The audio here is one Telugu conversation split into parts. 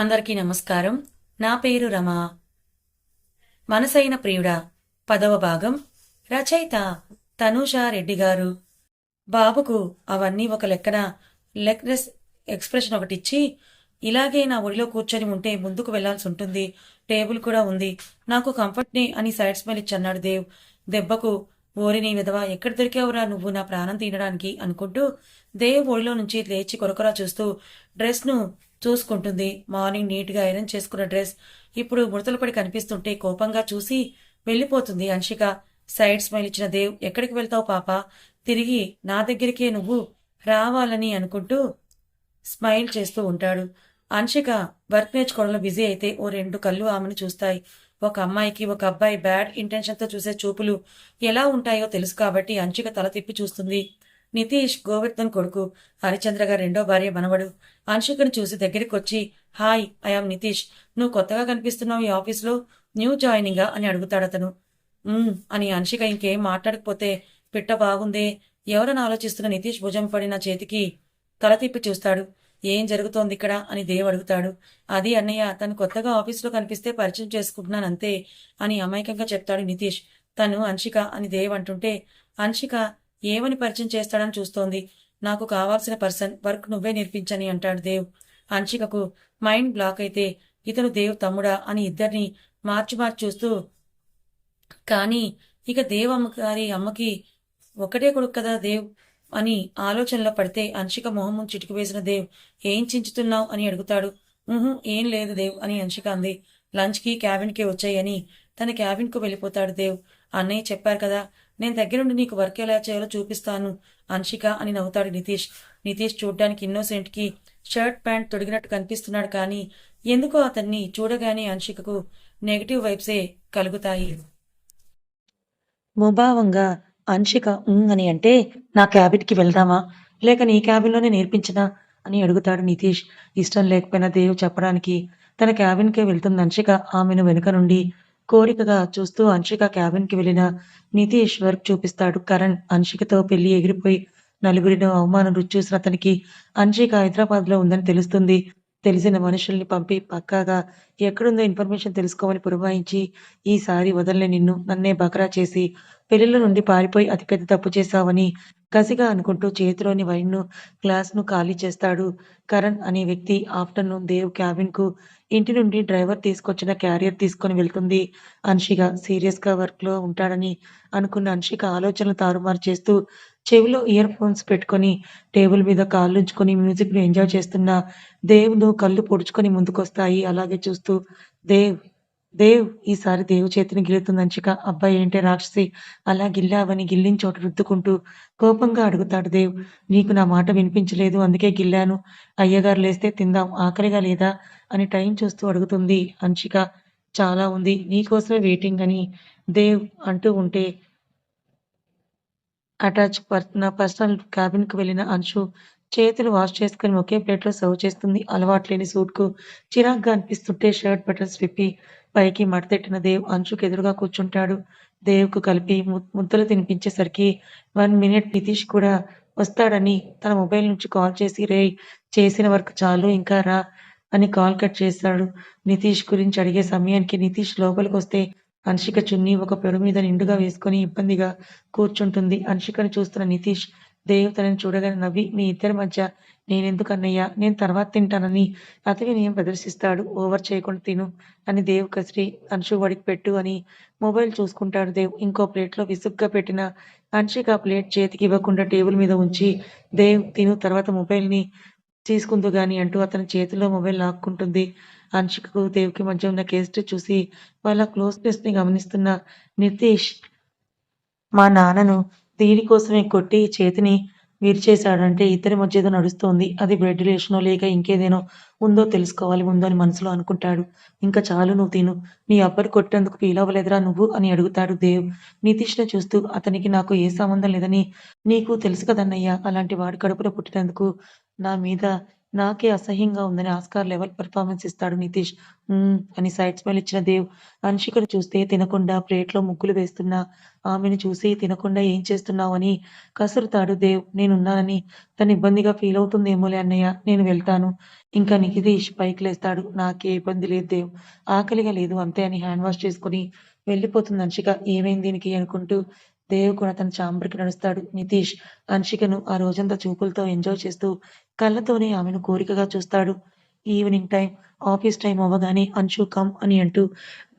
అందరికీ నమస్కారం. నా పేరు రమ. మనసైన ప్రియుడా పదవ భాగం. రచయిత తనూషా రెడ్డి గారు. బాబుకు అవన్నీ ఒక లెక్కన లెక్నెస్ ఎక్స్ప్రెషన్ ఒకటిచ్చి ఇలాగే నా ఒడిలో కూర్చొని ఉంటే ముందుకు వెళ్ళాల్సి ఉంటుంది. టేబుల్ కూడా ఉంది. నాకు కంఫర్ట్ని అని సైడ్ స్మెల్ ఇచ్చి అన్నాడు దేవ్. దెబ్బకు ఓరి నీ ఎక్కడ దొరికావురా నువ్వు నా ప్రాణం తినడానికి అనుకుంటూ దేవ్ ఒడిలో నుంచి లేచి కొరకొరా చూస్తూ డ్రెస్ను చూసుకుంటుంది. మార్నింగ్ నీట్గా ఐరన్ చేసుకున్న డ్రెస్ ఇప్పుడు ముడతలు పడి కనిపిస్తుంటే కోపంగా చూసి వెళ్ళిపోతుంది అంశిక. సైడ్ స్మైల్ ఇచ్చిన దేవ్ ఎక్కడికి వెళ్తావు పాప? తిరిగి నా దగ్గరికే నువ్వు రావాలని అనుకుంటూ స్మైల్ చేస్తూ ఉంటాడు. అంశిక వర్క్ నేర్చుకోవడంలో బిజీ అయితే ఓ రెండు కళ్ళు ఆమెను చూస్తాయి. ఒక అమ్మాయికి ఒక అబ్బాయి బ్యాడ్ ఇంటెన్షన్తో చూసే చూపులు ఎలా ఉంటాయో తెలుసు కాబట్టి అంశిక తల తిప్పి చూస్తుంది. నితీష్ గోవర్ధన్ కొడుకు హరిచంద్ర గారి రెండో భార్య మనవడు. అంశికను చూసి దగ్గరికి వచ్చి హాయ్ ఐఆమ్ నితీష్. నువ్వు కొత్తగా కనిపిస్తున్నావు ఈ ఆఫీస్లో. న్యూ జాయినింగా? అని అడుగుతాడు అతను అని అంశిక ఇంకేం మాట్లాడకపోతే పిట్ట బాగుందే. ఎవరని ఆలోచిస్తున్న నితీష్ భుజం పడిన చేతికి తల తిప్పి చూస్తాడు. ఏం జరుగుతోంది ఇక్కడ? అని దేవ్ అడుగుతాడు. అది అన్నయ్య తను కొత్తగా ఆఫీసులో కనిపిస్తే పరిచయం చేసుకుంటున్నాను అంతే అని అమాయకంగా చెప్తాడు నితీష్. తను అంశిక అని దేవ్ అంటుంటే అంశిక ఏమని పరిచయం చేస్తాడని చూస్తోంది. నాకు కావాల్సిన పర్సన్ వర్క్ నువ్వే నేర్పించని అంటాడు దేవ్. అంశికకు మైండ్ బ్లాక్ అయితే ఇతను దేవ్ తమ్ముడా అని ఇద్దరిని మార్చి మార్చి చూస్తూ కానీ ఇక దేవ్ అమ్మగారి అమ్మకి ఒకటే కొడుకు కదా దేవ్ అని ఆలోచనలో పడితే అంశిక మొహం ముందు చిటికి వేసిన దేవ్ ఏం చించుతున్నావు? అని అడుగుతాడు. ఏం లేదు దేవ్ అని అంశిక అంది. లంచ్కి క్యాబిన్కి వచ్చాయని తన క్యాబిన్కు వెళ్ళిపోతాడు దేవ్. అన్నయ్య చెప్పారు కదా నేను దగ్గరుండి నీకు వర్క్ ఎలా చేయాలో చూపిస్తాను అన్షిక అని నవ్వుతాడు నితీష్. నితీష్ చూడ్డానికి ఇన్నోసెంట్కి షర్ట్ ప్యాంట్ తొడిగినట్టు కనిపిస్తున్నాడు కానీ ఎందుకో అతన్ని చూడగానే అన్షికకు నెగటివ్ వైబ్సే కలుగుతాయి. ముభావంగా అన్షిక "ఉమ్" అని అంటే నా క్యాబిన్కి వెళ్దామా? లేక నీ క్యాబిన్లోనే నేర్పించనా? అని అడుగుతాడు నితీష్. ఇష్టం లేకపోయినా దేవ్ చెప్పడానికి తన క్యాబిన్కే వెళ్తుంది అన్షిక. ఆమెను వెనుక నుండి కోరికగా చూస్తూ అంశిక క్యాబిన్కి వెళ్ళిన నితీష్ వర్క్ చూపిస్తాడు. కరణ్ అంశికతో పెళ్ళి ఎగిరిపోయి నలుగురిలో అవమానం రుచి చూసిన అతనికి అంశిక హైదరాబాద్లో ఉందని తెలుస్తుంది. తెలిసిన మనుషుల్ని పంపి పక్కాగా ఎక్కడుందో ఇన్ఫర్మేషన్ తెలుసుకోమని పురమాయించి ఈసారి వదలలే నిన్ను నన్నే బకరా చేసి పెళ్ళిళ్ళ నుండి పారిపోయి అతిపెద్ద తప్పు చేశావని కసిగా అనుకుంటూ చేతిలోని వైన్ను గ్లాస్ను ఖాళీ చేస్తాడు కరణ్ అనే వ్యక్తి ఆఫ్టర్నూన్ దేవ్ క్యాబిన్కు ఇంటి నుండి డ్రైవర్ తీసుకొచ్చిన క్యారియర్ తీసుకొని వెళ్తుంది. అన్షిక సీరియస్గా వర్క్లో ఉంటాడని అనుకున్న అన్షిక ఆలోచనలు తారుమారు చేస్తూ చెవిలో ఇయర్ ఫోన్స్ పెట్టుకొని టేబుల్ మీద కాళ్ళుంచుకొని మ్యూజిక్ను ఎంజాయ్ చేస్తున్న దేవ్ను కళ్ళు పొడుచుకొని ముందుకొస్తాయి. అలాగే చూస్తూ దేవ్ దేవ్ ఈసారి దేవు చేతిని గిల్లుతుంది అంచిక. అబ్బాయి ఏంటే రాక్షసి? అలా గిల్లావని గిల్లిన చోట రుద్దుకుంటూ కోపంగా అడుగుతాడు దేవ్. నీకు నా మాట వినిపించలేదు అందుకే గిల్లాను. అయ్యగారు లేస్తే తిందాం. ఆకలిగా లేదా? అని టైం చూస్తూ అడుగుతుంది అంచిక. చాలా ఉంది. నీకోసమే వెయిటింగ్ అని దేవ్ అంటూ ఉంటే అటాచ్ పర్ పర్సనల్ క్యాబిన్‌కి వెళ్ళిన అంశు చేతులు వాష్ చేసుకుని ఒకే ప్లేట్‌లో సర్వ్ చేస్తుంది. అలవాటులేని సూట్‌కు చిరాగ్గా అనిపిస్తుంటే షర్ట్ బటన్స్ విప్పి పైకి మడతెట్టిన దేవ్ అంశుకు ఎదురుగా కూర్చుంటాడు. దేవ్‌కు కలిపి ము ముద్దలు తినిపించేసరికి వన్ మినిట్ నితీష్ కూడా వస్తాడని తన మొబైల్ నుంచి కాల్ చేసి రే చేసిన వర్క్ చాలు ఇంకా రా అని కాల్ కట్ చేశాడు. నితీష్ గురించి అడిగే సమయానికి నితీష్ లోపలికి వస్తే అన్షిక చున్నీ ఒక పెరు మీద నిండుగా వేసుకుని ఇబ్బందిగా కూర్చుంటుంది. అన్షికను చూస్తున్న నితీష్ దేవ్ తనని చూడగానే నవ్వి మీ ఇద్దరి మధ్య నేనెందుకు అన్నయ్యా నేను తర్వాత తింటానని అతవినయం ప్రదర్శిస్తాడు. ఓవర్ చేయకుండా తిను అని దేవ్ కసిరి హన్షు వాడికి పెట్టు అని మొబైల్ చూసుకుంటాడు దేవ్. ఇంకో ప్లేట్‌లో విసుగ్గా పెట్టిన హన్షిక ప్లేట్ చేతికి ఇవ్వకుండా టేబుల్ మీద ఉంచి దేవ్ తిను తర్వాత మొబైల్‌ని తీసుకుందువు గాని అంటూ అతని చేతిలో మొబైల్ లాక్కుంటుంది. హన్షికకు, దేవ్‌కి మధ్య ఉన్న కేస్ట్ చూసి వాళ్ళ క్లోజ్‌నెస్‌ని గమనిస్తున్న నితీష్ మా నాన్నను దీనికోసమే కొట్టి చేతిని విరిచేశాడంటే ఇద్దరి మధ్య ఏదో నడుస్తోంది. అది బ్లడ్ రిలేషనో లేక ఇంకేదేనో ఉందో తెలుసుకోవాలి ముందు అని మనసులో అనుకుంటాడు. ఇంక చాలు నువ్వు తిను. నీ అబ్బాయి కొట్టినందుకు ఫీల్ అవ్వలేదురా నువ్వు అని అడుగుతాడు దేవ్ నితీష్‌ని చూస్తూ. అతనికి నాకు ఏ సంబంధం లేదని నీకు తెలుసు కదన్నయ్యా అలాంటి వాడు కడుపున పుట్టినందుకు నా మీద నాకే అసహ్యంగా ఉందని ఆస్కార్ లెవెల్ పెర్ఫార్మెన్స్ ఇస్తాడు నితీష్. అని సైడ్ స్మైల్ ఇచ్చిన దేవ్ అన్షికను చూస్తే తినకుండా ప్లేట్లో ముగ్గులు వేస్తున్న ఆమెను చూసి తినకుండా ఏం చేస్తున్నావు అని కసురుతాడు దేవ్. నేనున్నానని తను ఇబ్బందిగా ఫీల్ అవుతుందేమోలే అన్నయ్య నేను వెళ్తాను. ఇంకా నితీష్ పైకి లేస్తాడు. నాకే ఇబ్బంది లేదు దేవ్. ఆకలిగా లేదు అంతే అని హ్యాండ్ వాష్ చేసుకుని వెళ్ళిపోతుంది అన్షిక ఏమైంది దీనికి అనుకుంటూ దేవ్ కూడా తన ఛాంబర్‌కి నడుస్తాడు. నితీష్ హన్షికను ఆ రోజంతా చూపులతో ఎంజాయ్ చేస్తూ కళ్ళతోనే ఆమెను కోరికగా చూస్తాడు. ఈవినింగ్ టైం ఆఫీస్ టైం అవ్వగానే అన్షు కమ్ అని అంటూ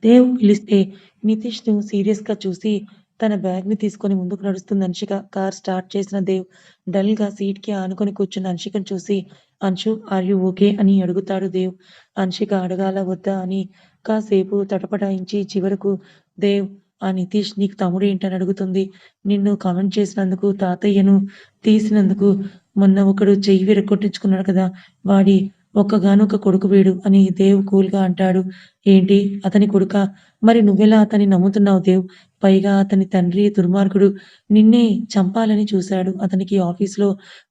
దేవ్ పిలిస్తే నితీష్‌ను సీరియస్‌గా చూసి తన బ్యాగ్‌ని తీసుకొని ముందుకు నడుస్తుంది అన్షిక కార్ స్టార్ట్ చేసిన దేవ్ డల్‌గా సీట్‌కి ఆనుకొని కూర్చున్న హన్షికను చూసి అన్షు ఆర్ యు ఓకే అని అడుగుతాడు దేవ్. అన్షిక అడగాలా వద్దా అని కాసేపు తటపటాయించి చివరకు దేవ్ ఆ నితీష్ నీకు తమ్ముడు ఏంటని అడుగుతుంది. నిన్ను కామెంట్ చేసినందుకు, తాతయ్యను తీసినందుకు మొన్న ఒకడు చెయ్యి విరగొట్టించుకున్నాడు కదా! వాడి ఒక్కగానొక్క కొడుకు వీడు అని దేవ్ కూల్‌గా అంటాడు. ఏంటి అతని కొడుక మరి నువ్వెలా అతన్ని నమ్ముతున్నావు దేవ్? పైగా అతని తండ్రి దుర్మార్గుడు. నిన్నే చంపాలని చూశాడు. అతనికి ఆఫీస్‌లో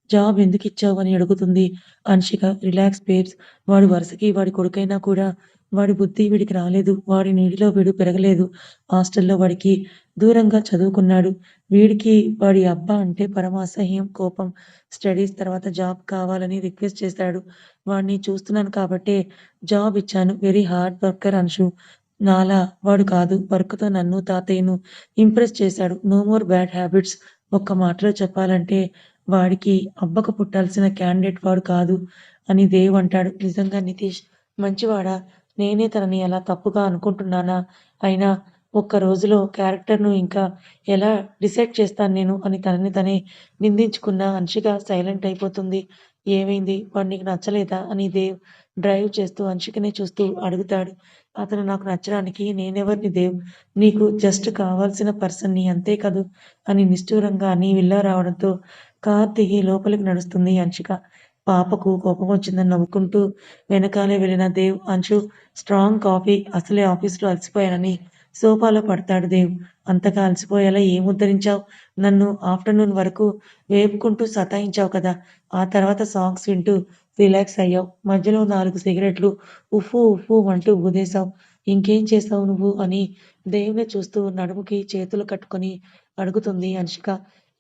జాబ్ ఎందుకు ఇచ్చావు అని అడుగుతుంది. అన్షిక రిలాక్స్ బేబ్స్ వాడు వరుసకి వాడి కొడుకైనా కూడా వాడి బుద్ధి వీడికి రాలేదు. వాడి నీడిలో వీడు పెరగలేదు. హాస్టల్‌లో వాడికి దూరంగా చదువుకున్నాడు. వీడికి వాడి అబ్బ అంటే పరమ అసహ్యం, కోపం. స్టడీస్ తర్వాత జాబ్ కావాలని రిక్వెస్ట్ చేశాడు. వాడిని చూస్తున్నాను కాబట్టే జాబ్ ఇచ్చాను. Very hard worker Anshu. నాలా వాడు కాదు. వర్క్‌తో నన్ను, తాతయ్యను ఇంప్రెస్ చేశాడు. No more bad habits. ఒక్క మాటలో చెప్పాలంటే వాడికి అబ్బకు పుట్టాల్సిన క్యాండిడేట్ వాడు కాదు అని దేవ్ అంటాడు. నిజంగా నితీష్ మంచివాడా? నేనే తనని అలా తప్పుగా అనుకుంటున్నానా? అయినా ఒక్క రోజులో క్యారెక్టర్‌ను ఇంకా ఎలా డిసైడ్ చేస్తాను నేను అని తనని తనే నిందించుకున్న హన్షిక సైలెంట్ అయిపోతుంది. ఏమైంది? వాడు నీకు నచ్చలేదా? అని దేవ్ డ్రైవ్ చేస్తూ అన్షికనే చూస్తూ అడుగుతాడు. అతను నాకు నచ్చడానికి నేనెవరిని దేవ్? నీకు జస్ట్ కావాల్సిన పర్సన్‌ని అంతే కదూ అని నిష్ఠూరంగా అని విల్లా రావడంతో కార్ దిగి లోపలికి నడుస్తుంది అన్షిక పాపకు కోపం వచ్చిందని నవ్వుకుంటూ వెనకాలే వెళ్ళిన దేవ్ అంశు స్ట్రాంగ్ కాఫీ అసలే ఆఫీస్‌లో అలసిపోయానని సోఫాలో పడతాడు దేవ్. అంతగా అలసిపోయేలా ఏముద్ధరించావు నన్ను ఆఫ్టర్‌నూన్ వరకు వేపుకుంటూ సతాయించావు కదా! ఆ తర్వాత సాంగ్స్ వింటూ రిలాక్స్ అయ్యావు. మధ్యలో నాలుగు సిగరెట్లు ఉఫు ఉఫు అంటూ ఊదేశావు. ఇంకేం చేసావు నువ్వు? అని దేవుని చూస్తూ నడుముకి చేతులు కట్టుకొని అడుగుతుంది హన్షిక.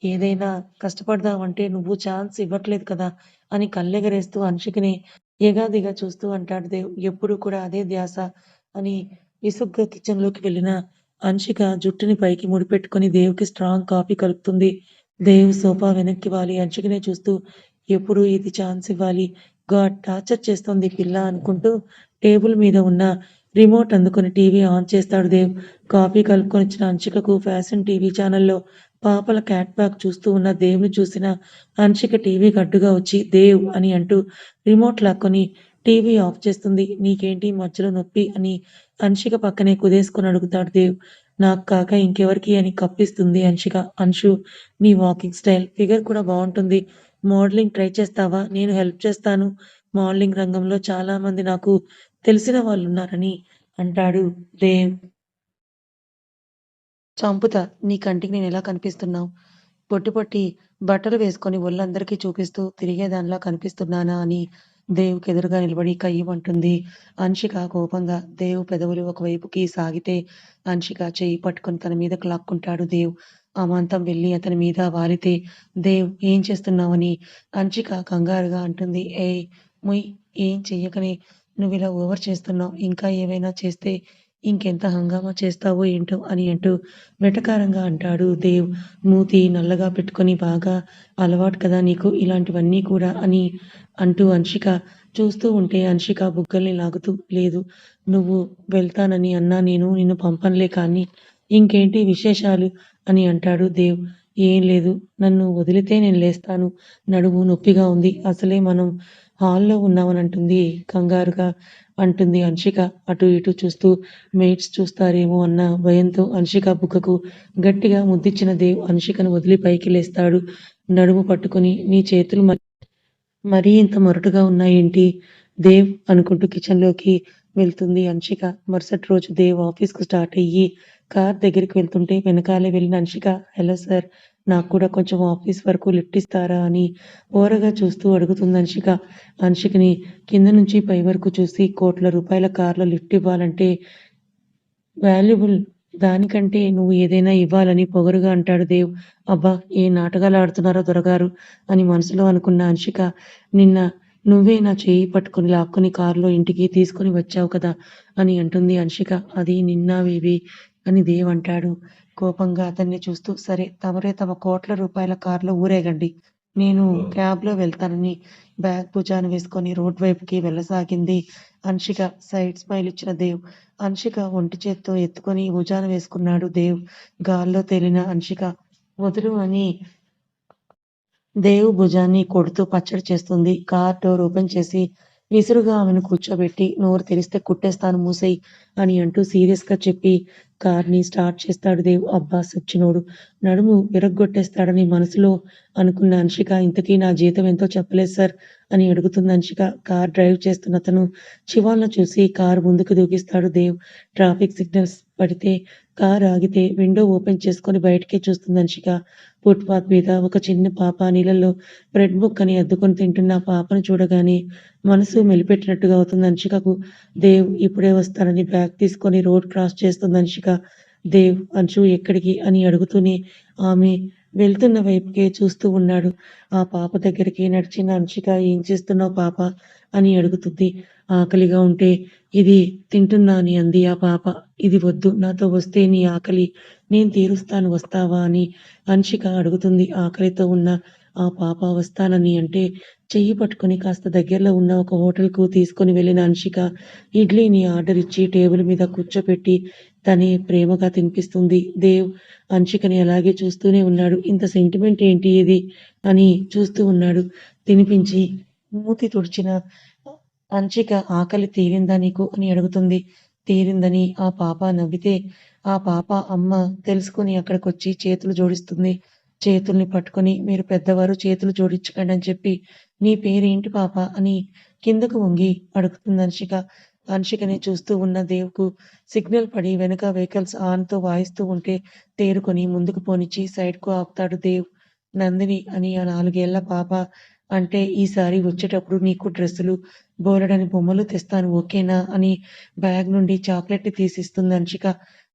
ఏదైనా కష్టపడదామంటే నువ్వు ఛాన్స్ ఇవ్వట్లేదు కదా! అని కళ్ళెగరేస్తూ అంశుకిని ఎగాదిగా చూస్తూ అంటాడు దేవ్. ఎప్పుడు కూడా అదే ధ్యాస అని విసుగ్గా కిచెన్‌లోకి వెళ్ళిన అంశిక జుట్టుని పైకి ముడిపెట్టుకొని దేవ్‌కి స్ట్రాంగ్ కాఫీ కలుపుతుంది. దేవ్ సోఫా వెనక్కి వాలి అంశుకినే చూస్తూ ఎప్పుడు ఇది ఛాన్స్ ఇవ్వాలి. గాడ్ టార్చర్ చేస్తోంది పిల్ల అనుకుంటూ టేబుల్ మీద ఉన్న రిమోట్ అందుకొని టీవీ ఆన్ చేస్తాడు దేవ్. కాఫీ కలుపుకొనిచ్చిన అంశికకు ఫ్యాషన్ టీవీ ఛానల్‌లో పాపల క్యాట్ చూస్తూ ఉన్న దేవ్‌ని చూసిన హన్షిక టీవీ గడ్డుగా వచ్చి దేవ్ అని అంటూ రిమోట్ లాక్కొని టీవీ ఆఫ్ చేస్తుంది. నీకేంటి మధ్యలో నొప్పి? అని హన్షిక పక్కనే కుదేసుకొని అడుగుతాడు దేవ్. నాకు కాక ఇంకెవరికి అని కప్పిస్తుంది హన్షిక. అన్షు నీ వాకింగ్ స్టైల్, ఫిగర్ కూడా బాగుంటుంది మోడలింగ్ ట్రై చేస్తావా? నేను హెల్ప్ చేస్తాను. మోడలింగ్ రంగంలో చాలా మంది నాకు తెలిసిన వాళ్ళు ఉన్నారని అంటాడు దేవ్. చంపుతా. నీ కంటికి నేనెలా కనిపిస్తున్నావు? పొట్టి పొట్టి బట్టలు వేసుకొని ఒళ్ళందరికీ చూపిస్తూ తిరిగేదానిలా కనిపిస్తున్నానా? అని దేవుకి ఎదురుగా నిలబడి కయ్యమంటుంది హన్షిక కోపంగా. దేవు పెదవులు ఒకవైపుకి సాగితే హన్షిక చెయ్యి పట్టుకొని తన మీద లాక్కుంటాడు దేవ్. అమాంతం వెళ్ళి అతని మీద వాలితే దేవ్ ఏం చేస్తున్నావని అన్షిక కంగారుగా అంటుంది. ఏయ్ ముయ్ ఏం చెయ్యకనే నువ్వు ఇలా ఓవర్ చేస్తున్నావు. ఇంకా ఏవైనా చేస్తే ఇంకెంత హంగామా చేస్తావో ఏంటో అని అంటూ వెటకారంగా అంటాడు దేవ్. మూతి నల్లగా పెట్టుకొని బాగా అలవాటు కదా నీకు ఇలాంటివన్నీ కూడా అని అంటూ అన్షిక చూస్తూ ఉంటే హన్షిక బుగ్గల్ని లాగుతూ లేదు నువ్వు వెళ్తానని అన్నా నేను నిన్ను పంపనులే కానీ ఇంకేంటి విశేషాలు అని అంటాడు దేవ్. ఏం లేదు. నన్ను వదిలితే నేను లేస్తాను. నడుము నొప్పిగా ఉంది. అసలే మనం హాల్‌లో ఉన్నామనంటుంది కంగారుగా అంటుంది అన్షిక అటు ఇటు చూస్తూ మేట్స్ చూస్తారేమో అన్న భయంతో అన్షిక బుగ్గకు గట్టిగా ముద్దిచ్చిన దేవ్ అన్షికను వదిలి పైకి లేస్తాడు. నడుము పట్టుకొని నీ చేతులు మరీ ఇంత మొరటుగా ఉన్నాయేంటి? దేవ్ అనుకుంటూ కిచెన్‌లోకి వెళ్తుంది అన్షిక మరుసటి రోజు దేవ్ ఆఫీస్‌కు స్టార్ట్ అయ్యి కార్ దగ్గరికి వెళ్తుంటే వెనకాలే వెళ్ళిన అన్షిక హలో సార్ నాకు కూడా కొంచెం ఆఫీస్ వరకు లిఫ్ట్ ఇస్తారా అని ఓరగా చూస్తూ అడుగుతుంది అన్షిక. అన్షికని కింద నుంచి పై వరకు చూసి కోట్ల రూపాయల కార్లో లిఫ్ట్ ఇవ్వాలంటే వాల్యుబుల్. దానికంటే నువ్వు ఏదైనా ఇవ్వాలని పొగరుగా అంటాడు దేవ్. అబ్బా ఏ నాటకాలు ఆడుతున్నారో దొరగారు అని మనసులో అనుకున్న అన్షిక. నిన్న నువ్వే నా చేయి పట్టుకుని లాక్కుని కారులో ఇంటికి తీసుకుని వచ్చావు కదా అని అంటుంది అన్షిక. అది నిన్న వేవి అని దేవ్ అంటాడు కోపంగా అతన్ని చూస్తూ సరే తమరే తమ కోట్ల రూపాయల కారులో ఊరేగండి. నేను క్యాబ్లో వెళ్తానని బ్యాగ్ భుజాన వేసుకొని రోడ్ వైపుకి వెళ్ళసాగింది అన్షిక. సైడ్ స్మైల్ ఇచ్చిన దేవ్. అన్షిక ఒంటి చేత్తో ఎత్తుకొని భుజాన వేసుకున్నాడు దేవ్. గాల్లో తేలిన అన్షిక. వదులు అని. దేవ్ భుజాన్ని కొడుతూ పచ్చడి చేస్తుంది. కార్ డోర్ ఓపెన్ చేసి విసురుగా ఆమెను కూర్చోబెట్టి నోరు తెరిస్తే కుట్టేస్తాను మూసేయ్ అని అంటూ సీరియస్గా చెప్పి కార్ని స్టార్ట్ చేస్తాడు దేవ్. అబ్బా సచ్చినోడు నడుము విరగ్గొట్టేస్తాడని మనసులో అనుకున్న అన్షిక ఇంతకీ నా జీతం ఎంతో చెప్పలేదు సార్ అని అడుగుతుంది అన్షిక. కార్ డ్రైవ్ చేస్తున్న అతను చివాలను చూసి కార్ ముందుకు దూకిస్తాడు దేవ్. ట్రాఫిక్ సిగ్నల్స్ పడితే కారు ఆగితే విండో ఓపెన్ చేసుకొని బయటకే చూస్తుంది అన్షిక ఫుట్పాత్ మీద ఒక చిన్న పాప నీళ్ళల్లో బ్రెడ్ ముక్కని అద్దుకొని తింటున్న ఆ పాపను చూడగానే మనసు మెలిపెట్టినట్టుగా అవుతుంది అన్షికకు దేవ్ ఇప్పుడే వస్తానని బ్యాగ్ తీసుకొని రోడ్ క్రాస్ చేస్తుంది అన్షిక దేవ్ అంశు ఎక్కడికి అని అడుగుతూనే ఆమె వెళ్తున్న వైపుకే చూస్తూ ఉన్నాడు. ఆ పాప దగ్గరికి నడిచిన అంశిక ఏం చేస్తున్నావు పాప? అని అడుగుతుంది. ఆకలిగా ఉంటే ఇది తింటున్నా అని అంది ఆ పాప. ఇది వద్దు నాతో వస్తే నీ ఆకలి. నేను తీరుస్తాను వస్తావా అని అన్షిక అడుగుతుంది. ఆకలితో ఉన్న ఆ పాప వస్తానని అంటే చెయ్యి పట్టుకొని కాస్త దగ్గరలో ఉన్న ఒక హోటల్కు తీసుకొని వెళ్ళిన అన్షిక ఇడ్లీని ఆర్డర్ ఇచ్చి టేబుల్ మీద కూర్చోపెట్టి తనే ప్రేమగా తినిపిస్తుంది. దేవ్ అన్షికని అలాగే చూస్తూనే ఉన్నాడు. ఇంత సెంటిమెంట్ ఏంటి ఇది? అని చూస్తూ ఉన్నాడు. తినిపించి మూతి తుడిచిన అంచిక ఆకలి తీరిందా నీకు? అని అడుగుతుంది. తీరిందని ఆ పాప నవ్వితే ఆ పాప అమ్మ తెలుసుకుని అక్కడికొచ్చి చేతులు జోడిస్తుంది. చేతుల్ని పట్టుకొని మీరు పెద్దవారు చేతులు జోడించకండి అని చెప్పి నీ పేరేంటి పాప? అని కిందకు వంగి అడుగుతుంది అంశిక. అంశికని చూస్తూ ఉన్న దేవుకు సిగ్నల్ పడి వెనుక వెహికల్స్ ఆన్తో వాయిస్తూ ఉంటే తేరుకొని ముందుకు పోనిచ్చి సైడ్కు ఆపుతాడు దేవ్. నందిని అని ఆ నాలుగేళ్ళ పాప అంటే ఈసారి వచ్చేటప్పుడు నీకు డ్రెస్సులు బోలెడని బొమ్మలు తెస్తాను ఓకేనా? అని బ్యాగ్ నుండి చాక్లెట్ తీసిస్తుంది అంశిక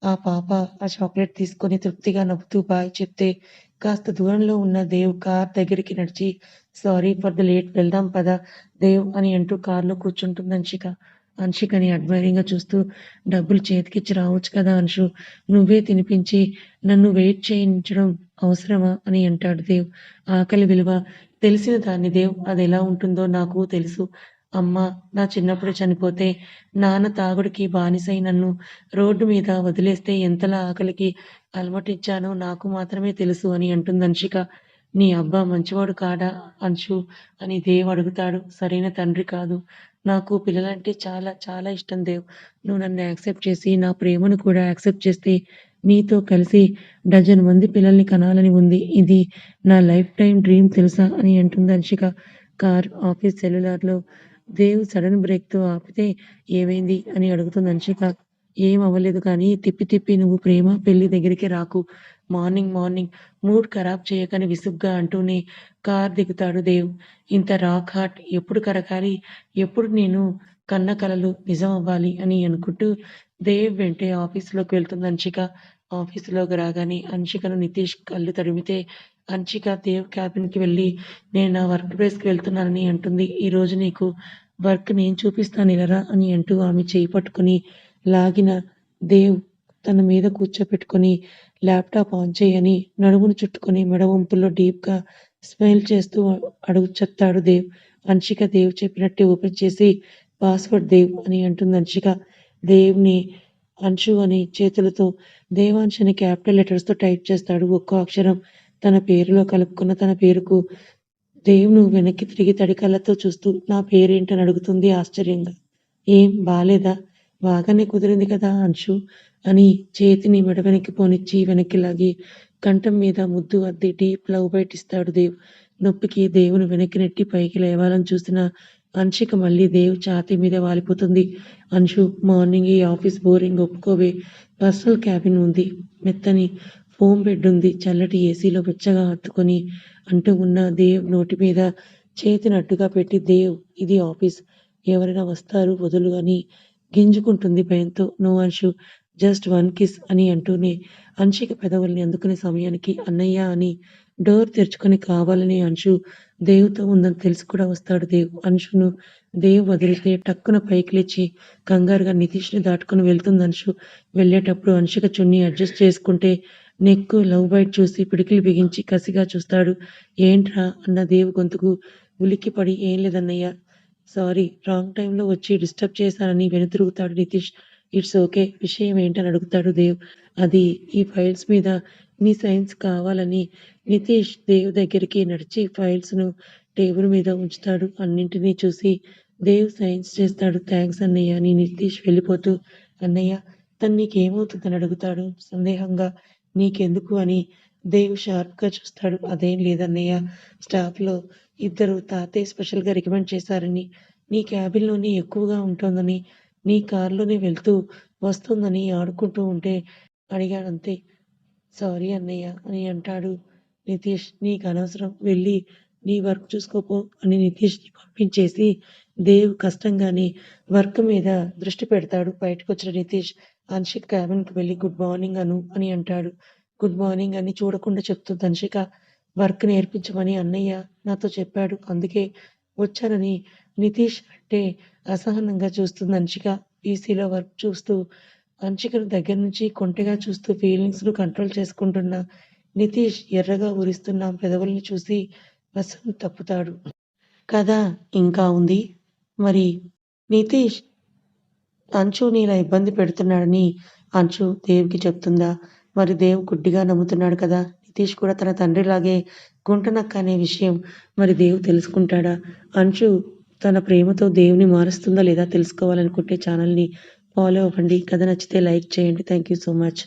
ఆ పాప ఆ చాక్లెట్ తీసుకొని తృప్తిగా నవ్వుతూ బాయ్ చెప్తే కాస్త దూరంలో ఉన్న దేవ్ కార్ దగ్గరికి నడిచి సారీ ఫర్ ద లేట్ వెళ్దాం పదా దేవ్ అని అంటూ కార్లో కూర్చుంటుంది అంశిక అంశికని అడ్మైరింగ్గా చూస్తూ డబ్బులు చేతికిచ్చి రావచ్చు కదా అంశు నువ్వే తినిపించి నన్ను వెయిట్ చేయించడం అవసరమా? అని అంటాడు దేవ్. ఆకలి విలువ తెలిసిన దాన్ని దేవ్ అది ఎలా ఉంటుందో నాకు తెలుసు. అమ్మ నా చిన్నప్పుడు చనిపోతే నాన్న తాగుడికి బానిసై నన్ను రోడ్డు మీద వదిలేస్తే ఎంతలా ఆకలికి అలమటించానో నాకు మాత్రమే తెలుసు అని అంటుంది అంశిక. నీ అబ్బా మంచివాడు కాడా అంశు అని దేవ్ అడుగుతాడు. సరైన తండ్రి కాదు. నాకు పిల్లలంటే చాలా చాలా ఇష్టం దేవ్. నువ్వు నన్ను యాక్సెప్ట్ చేసి నా ప్రేమను కూడా యాక్సెప్ట్ చేస్తే నీతో కలిసి డజన్ మంది పిల్లల్ని కనాలని ఉంది. ఇది నా లైఫ్ టైం డ్రీమ్ తెలుసా అని అంటుంది హర్షిక. కార్ ఆఫీస్ సెల్యులార్లో దేవ్ సడన్ బ్రేక్తో ఆపితే ఏమైంది అని అడుగుతుంది హర్షిక. ఏం అవ్వలేదు కానీ తిప్పి తిప్పి నువ్వు ప్రేమ పెళ్ళి దగ్గరికి రాకు. మార్నింగ్ మార్నింగ్ మూడ్ ఖరాబ్ చేయకని విసుగ్గా అంటూనే కార్ దిగుతాడు దేవ్. ఇంత రాక్ హార్ట్ ఎప్పుడు కరకాలి ఎప్పుడు నేను కన్న కలలు నిజం అవ్వాలి అని అనుకుంటూ దేవ్ వెంటే ఆఫీస్లోకి వెళ్తుంది అంచిక ఆఫీసులోకి రాగానే అంశికను నితీష్ కళ్ళు తడిమితే అంశిక దేవ్ క్యాబిన్కి వెళ్ళి నేను నా వర్క్ ప్లేస్కి వెళ్తున్నానని అంటుంది. ఈరోజు నీకు వర్క్ నేను చూపిస్తాను ఇలరా? అని అంటూ ఆమె చేయి పట్టుకుని లాగిన దేవ్ తన మీద కూర్చోపెట్టుకుని ల్యాప్టాప్ ఆన్ చేయని నడుమును చుట్టుకొని మెడ డీప్గా స్మైల్ చేస్తూ అడుగు చెప్తాడు దేవ్. అంశిక దేవ్ చెప్పినట్టే ఓపెన్ చేసి పాస్వర్డ్ దేవ్ అని అంటుంది అంశిక దేవ్ని అంశు అని చేతులతో దేవాంశని క్యాపిటల్ లెటర్స్తో టైప్ చేస్తాడు. ఒక్కో అక్షరం తన పేరులో కలుపుకున్న తన పేరుకు దేవును వెనక్కి తిరిగి తడి కళ్ళతో చూస్తూ నా పేరేంటని అడుగుతుంది ఆశ్చర్యంగా. ఏం? బాలేదా? బాగానే కుదిరింది కదా అంశు అని చేతిని మెడ వెనక్కి పోనిచ్చి వెనక్కి లాగి కంఠం మీద ముద్దు అద్ది డీప్ లవ్ బైట్ ఇస్తాడు దేవ్. నొప్పికి దేవుని వెనక్కి నెట్టి పైకి లేవాలని చూసిన అంశిక మళ్ళీ దేవ్ ఛాతీ మీద వాలిపోతుంది. అంశు మార్నింగ్ ఈ ఆఫీస్ బోరింగ్ ఒప్పుకోవే. పర్సనల్ క్యాబిన్ ఉంది. మెత్తని ఫోమ్ బెడ్ ఉంది. చల్లటి ఏసీలో వెచ్చగా హత్తుకొని అంటూ ఉన్న దేవ్ నోటి మీద చేతినట్టుగా పెట్టి దేవ్ ఇది ఆఫీస్. ఎవరైనా వస్తారు వదులు అని గింజుకుంటుంది భయంతో. No Anshu just one kiss అని అంటూనే అంశిక పెదవుల్ని అందుకునే సమయానికి అన్నయ్య అని డోర్ తెరుచుకొని కావాలని అంశు దేవుతో ఉందని తెలిసి కూడా వస్తాడు దేవు. అంశును దేవు వదిలితే టక్కున పైకి లేచి కంగారుగా నితీష్ని దాటుకుని వెళ్తుంది అంశు వెళ్ళేటప్పుడు అంశిక చున్నీ అడ్జస్ట్ చేసుకుంటే నెక్కు లవ్ బైట్ చూసి పిడికిలు బిగించి కసిగా చూస్తాడు. ఏంట్రా అన్న దేవు గొంతుకు ఉలిక్కిపడి ఏం లేదన్నయ్య సారీ రాంగ్ టైంలో వచ్చి డిస్టర్బ్ చేశానని వెనుతిరుగుతాడు నితీష్. ఇట్స్ ఓకే విషయం ఏంటని అడుగుతాడు దేవ్. అది ఈ ఫైల్స్ మీద నీ సైన్స్ కావాలని నితీష్ దేవ్ దగ్గరికి నడిచి ఫైల్స్ను టేబుల్ మీద ఉంచుతాడు. అన్నింటినీ చూసి దేవ్ సైన్స్ చేస్తాడు. థ్యాంక్స్ అన్నయ్య. అని నితీష్ వెళ్ళిపోతూ అన్నయ్య తను నీకేమవుతుందని అడుగుతాడు. సందేహంగా నీకెందుకు అని దేవ్ షార్ప్గా చూస్తాడు. అదేం లేదన్నయ్య. స్టాఫ్లో ఇద్దరు తాతయ్య స్పెషల్గా రికమెండ్ చేశారని. నీ క్యాబిన్లోనే ఎక్కువగా ఉంటుందని నీ కారులోనే వెళ్తూ వస్తుందని ఆడుకుంటూ ఉంటే అడిగాడంతే. సారీ అన్నయ్య అని అంటాడు. నితీష్ నీకు అనవసరం. వెళ్ళి నీ వర్క్ చూసుకోపో అని నితీష్ని పంపించేసి దేవ్ కష్టంగానే వర్క్ మీద దృష్టి పెడతాడు. బయటకు వచ్చిన నితీష్ అన్షిక్ క్యాబిన్కి వెళ్ళి గుడ్ మార్నింగ్ అను అని అంటాడు. గుడ్ మార్నింగ్ అని చూడకుండా చెప్తుంది అన్షిక వర్క్ నేర్పించమని అన్నయ్య నాతో చెప్పాడు. అందుకే వచ్చానని నితీష్ అంటే అసహనంగా చూస్తుంది అన్షిక పీసీలో వర్క్ చూస్తూ అంచికను దగ్గర నుంచి కొంటెగా చూస్తూ ఫీలింగ్స్ను కంట్రోల్ చేసుకుంటున్న నితీష్ ఎర్రగా ఊరిస్తున్న పెదవుల్ని చూసి వసం తప్పుతాడు. కథ ఇంకా ఉంది? మరి నితీష్ అంచుని ఇలా ఇబ్బంది పెడుతున్నాడని అంచు దేవ్కి చెప్తుందా? మరి దేవ్ గుడ్డిగా నమ్ముతున్నాడు కదా? నితీష్ కూడా తన తండ్రిలాగే గుంటనక్క అనే విషయం మరి దేవ్ తెలుసుకుంటాడా? అంచు తన ప్రేమతో దేవుని మారుస్తుందా లేదా తెలుసుకోవాలనుకుంటే ఛానల్ని ఫాలో అవ్వండి. కథ నచ్చితే లైక్ చేయండి. Thank you so much